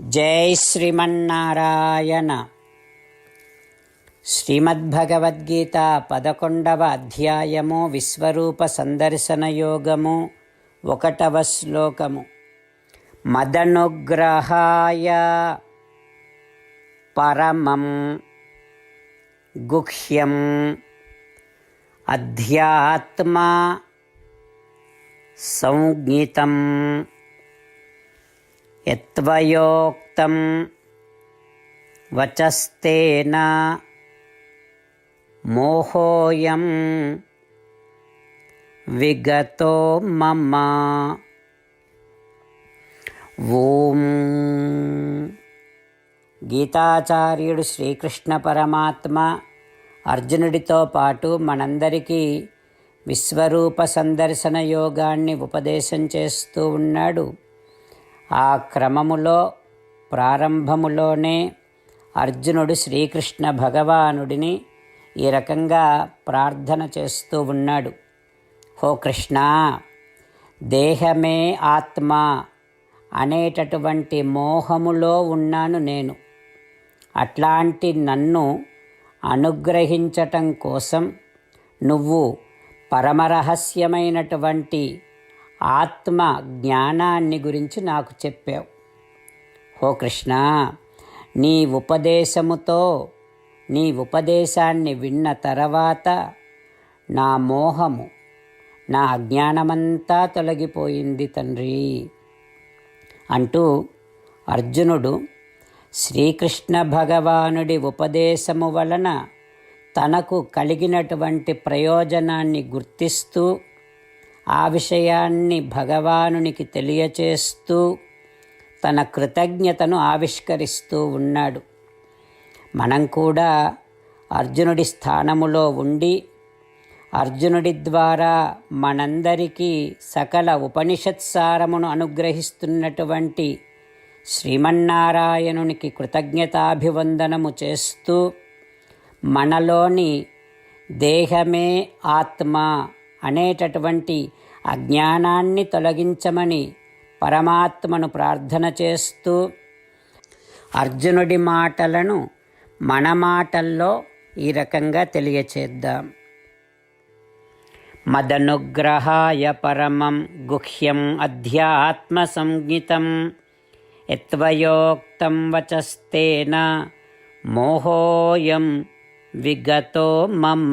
జై శ్రీమన్నారాయణ. శ్రీమద్భగవద్గీత పదకొండవ అధ్యాయము విశ్వరూప సందర్శన యోగము ఒకటవ శ్లోకము. మదనుగ్రహాయ పరమం గుహ్యం అధ్యాత్మ సంజ్ఞితం. యత్వయోక్తం వచస్తేన మోహోయం విగతో మమ. ఓం. గీతాచార్యుడు శ్రీకృష్ణ పరమాత్మ అర్జునుడితో పాటు మనందరికీ విశ్వరూప సందర్శన యోగాన్ని ఉపదేశం చేస్తూ ఉన్నాడు. ఆ క్రమములో ప్రారంభములోనే అర్జునుడు శ్రీకృష్ణ భగవానుడిని ఈ రకంగా ప్రార్థన చేస్తూ ఉన్నాడు. హో కృష్ణ దేహమే ఆత్మ అనేటటువంటి మోహములో ఉన్నాను నేను. అట్లాంటి నన్ను అనుగ్రహించటం కోసం నువ్వు పరమరహస్యమైనటువంటి ఆత్మ జ్ఞానాన్ని గురించి నాకు చెప్పావు. హో కృష్ణ నీ ఉపదేశముతో నీ ఉపదేశాన్ని విన్న తర్వాత నా మోహము నా అజ్ఞానమంతా తొలగిపోయింది తండ్రి అంటూ అర్జునుడు శ్రీకృష్ణ భగవానుడి ఉపదేశము వలన తనకు కలిగినటువంటి ప్రయోజనాన్ని గుర్తిస్తూ ఆ విషయాన్ని భగవానునికి తెలియచేస్తూ తన కృతజ్ఞతను ఆవిష్కరిస్తూ ఉన్నాడు. మనం కూడా అర్జునుడి స్థానములో ఉండి అర్జునుడి ద్వారా మనందరికీ సకల ఉపనిషత్సారమును అనుగ్రహిస్తున్నటువంటి శ్రీమన్నారాయణునికి కృతజ్ఞతాభివందనము చేస్తూ మనలోని దేహమే ఆత్మ అనేటటువంటి అజ్ఞానాన్ని తొలగించమని పరమాత్మను ప్రార్థన చేస్తూ అర్జునుడి మాటలను మన మాటల్లో ఈ రకంగా తెలియచేద్దాం. మదనుగ్రహాయ పరమం గుహ్యం అధ్యాత్మ సంగీతం ఎత్వయోక్తం వచస్తేన మోహోయం విగతో మమ.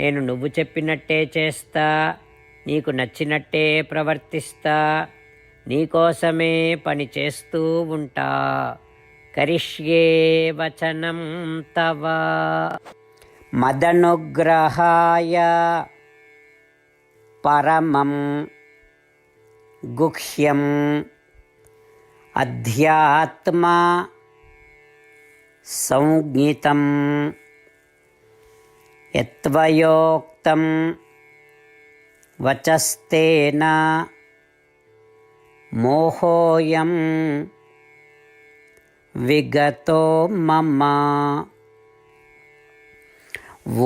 నేను నువ్వు చెప్పినట్టే చేస్తా నీకు నచ్చినట్టే ప్రవర్తిస్తా నీకోసమే పని చేస్తూ ఉంటా. కరిష్యే వచనం తవ. మదనుగ్రహాయ పరమం గుహ్యం. అధ్యాత్మ సంజ్ఞితం. యత్వయోక్తం వచస్తేన మోహోయం విగతో మమ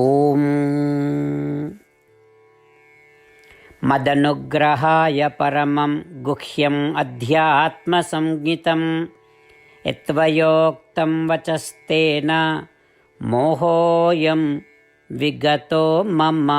ఓం మదనుగ్రహాయ పరమం గుహ్యం అధ్యాత్మసంజ్ఞితం యత్వయోక్తం వచస్తేన మోహోయం విగతో మమ